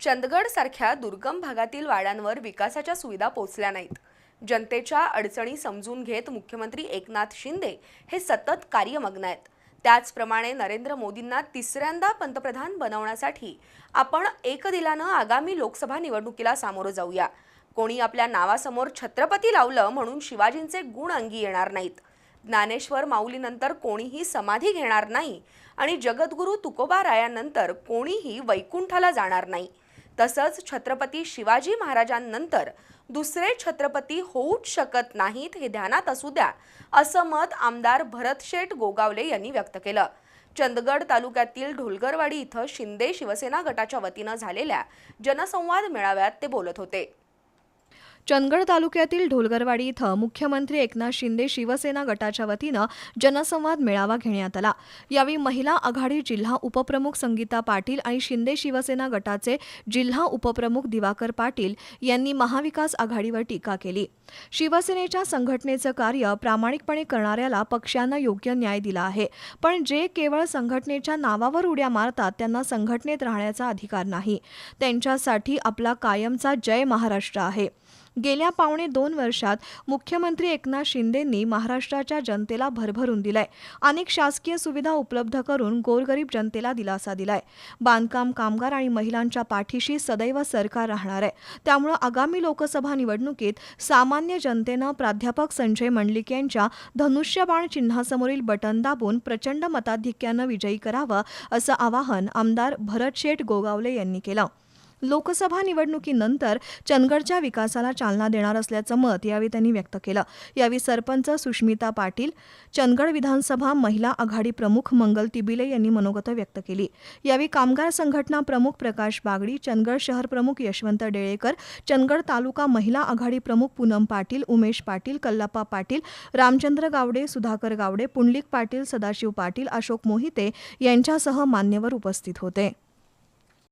चंदगड सारख्या दुर्गम भागातील वाड्यांवर विकासाच्या सुविधा पोचल्या नाहीत. जनतेच्या अडचणी समजून घेत मुख्यमंत्री एकनाथ शिंदे हे सतत कार्यमग्न आहेत. त्याचप्रमाणे नरेंद्र मोदींना तिसऱ्यांदा पंतप्रधान बनवण्यासाठी आपण एकदिलानं आगामी लोकसभा निवडणुकीला सामोरं जाऊया. कोणी आपल्या नावासमोर छत्रपती लावलं म्हणून शिवाजींचे गुण अंगी येणार नाहीत. ज्ञानेश्वर माऊलीनंतर कोणीही समाधी घेणार नाही आणि जगद्गुरू तुकोबा रायानंतर कोणीही वैकुंठाला जाणार नाही. तसंच छत्रपती शिवाजी महाराजांनंतर दुसरे छत्रपती होऊच शकत नाहीत हे ध्यानात असू द्या असं मत आमदार भरतशेठ गोगावले यांनी व्यक्त केलं. चंदगड तालुक्यातील ढोलगरवाडी इथं शिंदे शिवसेना गटाच्या वतीनं झालेल्या जनसंवाद मेळाव्यात ते बोलत होते. चंदगड तालुक्यातील ढोलगरवाडी इथं मुख्यमंत्री एकनाथ शिंदे शिवसेना गटाच्या वतीनं जनसंवाद मेळावा घेण्यात आला. यावेळी महिला आघाडी जिल्हा उपप्रमुख संगीता पाटील आणि शिंदे शिवसेना गटाचे जिल्हा उपप्रमुख दिवाकर पाटील यांनी महाविकास आघाडीवर टीका केली. शिवसेनेच्या संघटनेचं कार्य प्रामाणिकपणे करणाऱ्याला पक्षानं योग्य न्याय दिला आहे. पण जे केवळ संघटनेच्या नावावर उड्या मारतात त्यांना संघटनेत राहण्याचा अधिकार नाही. त्यांच्यासाठी आपला कायमचा जय महाराष्ट्र आहे. गेल्या पावणे दोन वर्षात मुख्यमंत्री एकनाथ शिंदेंनी महाराष्ट्राच्या जनतेला भरभरून दिलाय. अनेक शासकीय सुविधा उपलब्ध करून गोरगरीब जनतेला दिलासा दिलाय. बांधकाम कामगार आणि महिलांच्या पाठीशी सदैव सरकार राहणार आहे. त्यामुळं आगामी लोकसभा निवडणुकीत सामान्य जनतेनं प्राध्यापक संजय मंडलिक यांच्या धनुष्यबाण चिन्हासमोरील बटन दाबून प्रचंड मताधिक्यानं विजयी करावं असं आवाहन आमदार भरत शेठ गोगावले यांनी केलं. लोकसभा निवडणुकीनंतर चंदगडच्या विकासाला चालना देणार असल्याचं मत यावेळी त्यांनी व्यक्त केलं. यावेळी सरपंच सुष्मिता पाटील चंदगड विधानसभा महिला आघाडी प्रमुख मंगल तिबिले यांनी मनोगत व्यक्त केली. यावेळी कामगार संघटना प्रमुख प्रकाश बागडी चंदगड शहर प्रमुख यशवंत डेळेकर चंदगड तालुका महिला आघाडी प्रमुख पूनम पाटील उमेश पाटील कल्लाप्पा पाटील रामचंद्र गावडे सुधाकर गावडे पुंडलिक पाटील सदाशिव पाटील अशोक मोहिते यांच्यासह मान्यवर उपस्थित होते.